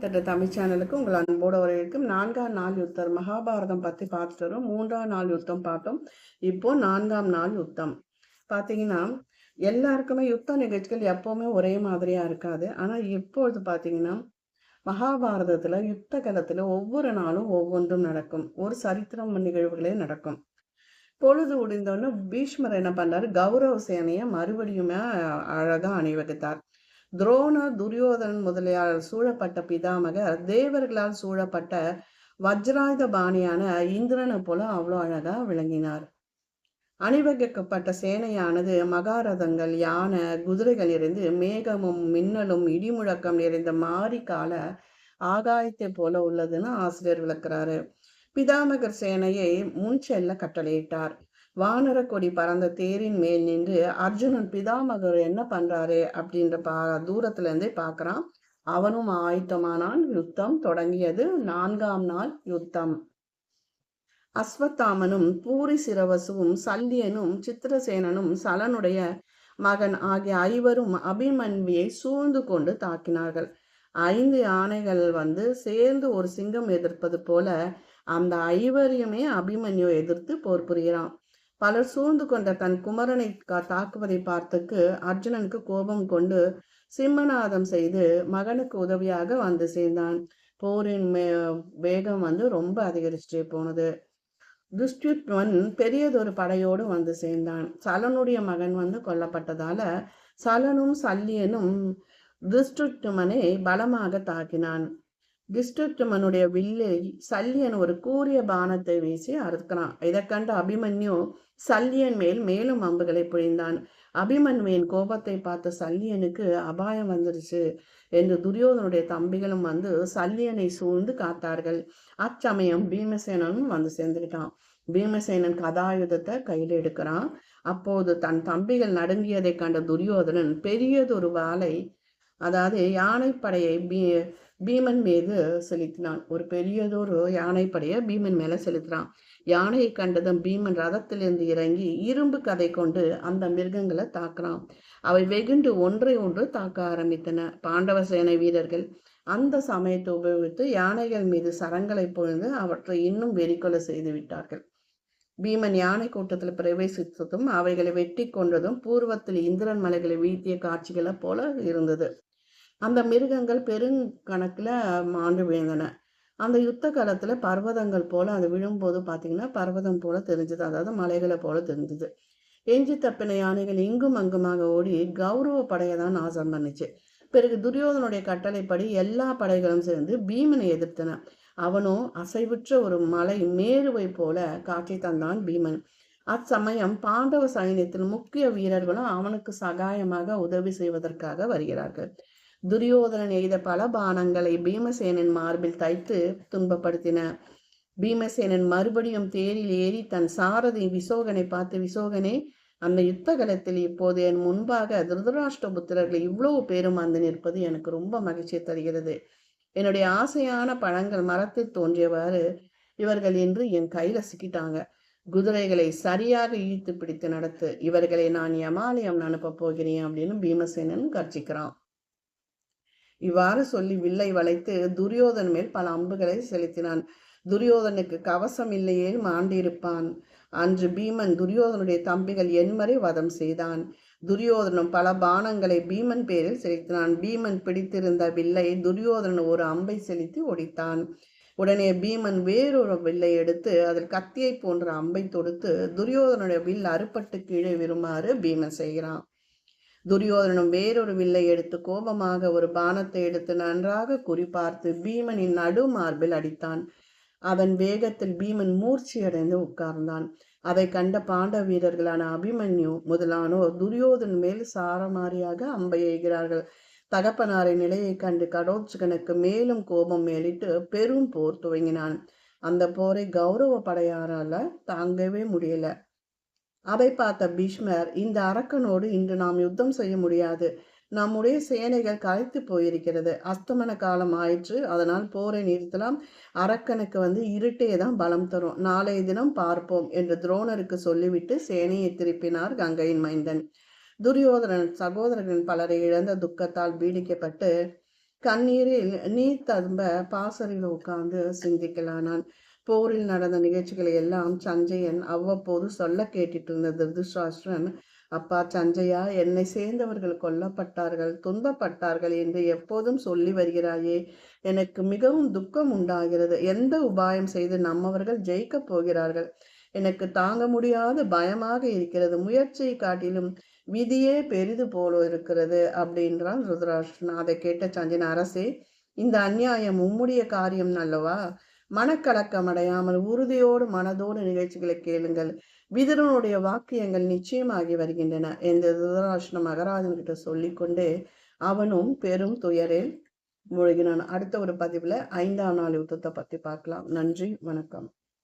தட்ட தமிழ் சேனலுக்கு உங்கள் அன்போடு வரவேற்கும் நான்காம் நாள் யுத்தர் மகாபாரதம் பற்றி பார்த்துட்டு வரும். மூன்றாம் நாள் யுத்தம் பார்த்தோம். இப்போ நான்காம் நாள் யுத்தம். பார்த்தீங்கன்னா எல்லாருக்குமே யுத்த நிகழ்ச்சிகள் எப்போவுமே ஒரே மாதிரியாக இருக்காது. ஆனால் இப்பொழுது பார்த்தீங்கன்னா மகாபாரதத்தில் யுத்த காலத்தில் ஒவ்வொரு நாளும் ஒவ்வொன்றும் நடக்கும். ஒரு சரித்திரம் நிகழ்வுகளே நடக்கும். பொழுது முடிந்தோடனே பீஷ்மர் என்ன பண்ணார் கௌரவ சேனையை மறுபடியுமே அழகாக அணிவகுத்தார். துரோண துரியோதனன் முதலியார் சூழப்பட்ட பிதாமகர் தேவர்களால் சூழப்பட்ட வஜ்ராயுத பாணியான இந்திரனை போல அவ்வளோ அழகா விளங்கினார். அணிவகுக்கப்பட்ட சேனையானது மகாரதங்கள் யானை குதிரைகள் இருந்து மேகமும் மின்னலும் இடிமுழக்கம் நிறைந்த மாறி கால ஆகாயத்தை போல உள்ளதுன்னு ஆசிரியர் விளக்குறாரு. பிதாமகர் சேனையை முன் செல்ல கட்டளையிட்டார். வானரக்கொடி பறந்த தேரின் மேல் நின்று அர்ஜுனன் பிதாமகர் என்ன பண்றாரு அப்படின்ற பா தூரத்துல இருந்தே பாக்குறான். அவனும் ஆயுத்தமானான். யுத்தம் தொடங்கியது நான்காம் நாள் யுத்தம். அஸ்வத்தாமனும் பூரி சிரவசுவும் சல்லியனும் சித்திரசேனனும் சலனுடைய மகன் ஆகிய ஐவரும் அபிமன்வியை சூழ்ந்து கொண்டு தாக்கினார்கள். ஐந்து யானைகள் வந்து சேர்ந்து ஒரு சிங்கம் எதிர்ப்பது போல அந்த ஐவரையுமே அபிமன்யு எதிர்த்து போர் புரிகிறான். பலர் சூழ்ந்து கொண்ட தன் குமரனை தாக்குவதை பார்த்துக்கு அர்ஜுனனுக்கு கோபம் கொண்டு சிம்மநாதம் செய்து மகனுக்கு உதவியாக வந்து சேர்ந்தான். போரின் மே வேகம் வந்து ரொம்ப அதிகரிச்சுட்டே போனது. துஷ்யுத்வன் பெரியதொரு படையோடு வந்து சேர்ந்தான். சலனுடைய மகன் வந்து கொல்லப்பட்டதால சலனும் சல்லியனும் துஷ்டுமனை பலமாக தாக்கினான். துஷ்டுமனுடைய வில்லை சல்லியன் ஒரு கூரிய பானத்தை வீசி அறுக்கிறான். இதை கண்ட அபிமன்யு சல்லியன் மேல் மேலும் அம்புகளை பொழிந்தான். அபிமன்வியின் கோபத்தை பார்த்த சல்லியனுக்கு அபாயம் வந்துருச்சு என்று துரியோதனுடைய தம்பிகளும் வந்து சல்லியனை சூழ்ந்து காத்தார்கள். அச்சமயம் பீமசேனனும் வந்து சேர்ந்துக்கிட்டான் பீமசேனன் கதாயுதத்தை கையில் எடுக்கிறான். அப்போது தன் தம்பிகள் நடுங்கியதை கண்ட துரியோதனன் பெரியதொரு வாளை அதாவது யானைப்படையை பீ பீமன் மீது செலுத்தினான். ஒரு பெரியதொரு யானைப்படையை பீமன் மேல செலுத்தினான். யானையை கண்டதும் பீமன் ரதத்திலிருந்து இறங்கி இரும்பு கதை கொண்டு அந்த மிருகங்களை தாக்குறான் அவை வெகுண்டு ஒன்றை ஒன்று தாக்க ஆரம்பித்தன. பாண்டவ சேனை வீரர்கள் அந்த சமயத்தை உபயோகித்து யானைகள் மீது சரங்களை பொழுது அவற்றை இன்னும் வெறிக்கொலை செய்து விட்டார்கள். பீமன் யானை கூட்டத்தில் பிரவேசித்ததும் அவைகளை வெட்டி கொண்டதும் பூர்வத்தில் இந்திரன் மலைகளை வீழ்த்திய காட்சிகளை போல இருந்தது. அந்த மிருகங்கள் பெருங்கணக்கில் மாண்டு விழுந்தன. அந்த யுத்த காலத்தில் பர்வதங்கள் போல் அது விழும்போது பார்த்தீங்கன்னா பர்வதம் போல் தெரிஞ்சது. அதாவது மலைகளை போல் தெரிஞ்சது. எஞ்சி தப்பின யானைகள் இங்கும் அங்குமாக ஓடி கௌரவ படையை தான் நாசம் பண்ணிச்சு. பிறகு துரியோதனுடைய கட்டளைப்படி எல்லா படைகளும் சேர்ந்து பீமனை எதிர்த்தன. அவனும் அசைவுற்ற ஒரு மலை மேருவை போல காட்சி தந்தான் பீமன். அச்சமயம் பாண்டவ சைன்யத்தில் முக்கிய வீரர்களும் அவனுக்கு சகாயமாக உதவி செய்வதற்காக வருகிறார்கள். துரியோதனன் எய்த பல பானங்களை பீமசேனன் மார்பில் தைத்து துன்பப்படுத்தின. பீமசேனன் மறுபடியும் தேரில் ஏறி தன் சாரதி விசோகனை பார்த்து விசோகனே அந்த யுத்த கலத்தில் இப்போது என் முன்பாக துருதராஷ்டிர புத்திரர்கள் இவ்வளவு பேரும் வந்து நிற்பது எனக்கு ரொம்ப மகிழ்ச்சி தருகிறது. என்னுடைய ஆசையான பழங்கள் மரத்தில் தோன்றியவாறு இவர்கள் என்று என் கையில சிக்கிட்டாங்க. குதிரைகளை சரியாக இழுத்து பிடித்து நடத்து இவர்களை நான் யமாலயம் அனுப்ப போகிறேன் அப்படின்னு பீமசேனன் கர்ச்சிக்கிறான் இவ்வாறு சொல்லி வில்லை வளைத்து துரியோதன் மேல் பல அம்புகளை செலுத்தினான். துரியோதனுக்கு கவசம் இல்லையே மாண்டிருப்பான் அன்று பீமன் துரியோதனுடைய தம்பிகள் என்மறை வதம் செய்தான். துரியோதனும் பல பானங்களை பீமன் பேரில் செலுத்தினான். பீமன் பிடித்திருந்த வில்லை துரியோதனன் ஒரு அம்பை செலுத்தி ஒடித்தான். உடனே பீமன் வேறொரு வில்லை எடுத்து அதில் கத்தியை போன்ற அம்பை தொடுத்து துரியோதனுடைய வில் அறுப்பட்டு கீழே விருமாறு பீமன் செய்கிறான். துரியோதனும் வேறொரு வில்லை எடுத்து கோபமாக ஒரு பானத்தை எடுத்து நன்றாக குறிப்பார்த்து பீமனின் நடு மார்பில் அடித்தான். அதன் வேகத்தில் பீமன் மூர்ச்சியடைந்து உட்கார்ந்தான். அதை கண்ட பாண்ட வீரர்களான அபிமன்யு முதலானோர் துரியோதன் மேல் சாரமாரியாக அம்பை எய்கிறார்கள். தகப்பனாரின் நிலையை கண்டு கடோத்சுகனுக்கு மேலும் கோபம் மேலிட்டு பெரும் போர் துவங்கினான். அந்த போரை கௌரவ படையாரால தாங்கவே முடியல. அதை பார்த்த பீஷ்மர் இந்த அரக்கனோடு இன்று நாம் யுத்தம் செய்ய முடியாது. நம்முடைய சேனைகள் கலைத்து போயிருக்கிறது. அஸ்தமன காலம் ஆயிற்று. அதனால் போரை நிறுத்தலாம். அரக்கனுக்கு வந்து இருட்டே தான் பலம் தரும். நாளைய தினம் பார்ப்போம் என்று துரோணருக்கு சொல்லிவிட்டு சேனையை திருப்பினார் கங்கையின் மைந்தன். துரியோதனன் சகோதரர்களின் பலரை இழந்த துக்கத்தால் பீடிக்கப்பட்டு கண்ணீரில் நீர் ததும்ப பாசறையில் உட்கார்ந்து சிந்திக்கலானான். போரில் நடந்த நிகழ்ச்சிகளை எல்லாம் சஞ்சயன் அவ்வப்போது சொல்ல கேட்டுட்டு இருந்த திருதுசாஸ்திரன் அப்பா சஞ்சயா என்னை சேர்ந்தவர்கள் கொல்லப்பட்டார்கள் துன்பப்பட்டார்கள் என்று எப்போதும் சொல்லி வருகிறாயே. எனக்கு மிகவும் துக்கம் உண்டாகிறது. எந்த உபாயம் செய்து நம்மவர்கள் ஜெயிக்கப் போகிறார்கள்? எனக்கு தாங்க முடியாத பயமாக இருக்கிறது. முயற்சியை காட்டிலும் விதியே பெரிது போல இருக்கிறது அப்படின்றான் ருத்ராஷ்டன் அதை கேட்ட சஞ்சன அரசே இந்த அநியாயம் உம்முடைய காரியம் அல்லவா? மனக்கலக்கம் அடையாமல் உறுதியோடு மனதோடு நிகழ்ச்சிகளை கேளுங்கள். விதுரனுடைய வாக்கியங்கள் நிச்சயமாகி வருகின்றன என்று திருதராஷ்டிர மகராஜன் கிட்ட அவனும் பெரும் துயரில் மூழ்கினான். அடுத்த ஒரு பதிவுல ஐந்தாம் நாள் யுத்தத்தை பத்தி பார்க்கலாம். நன்றி வணக்கம்.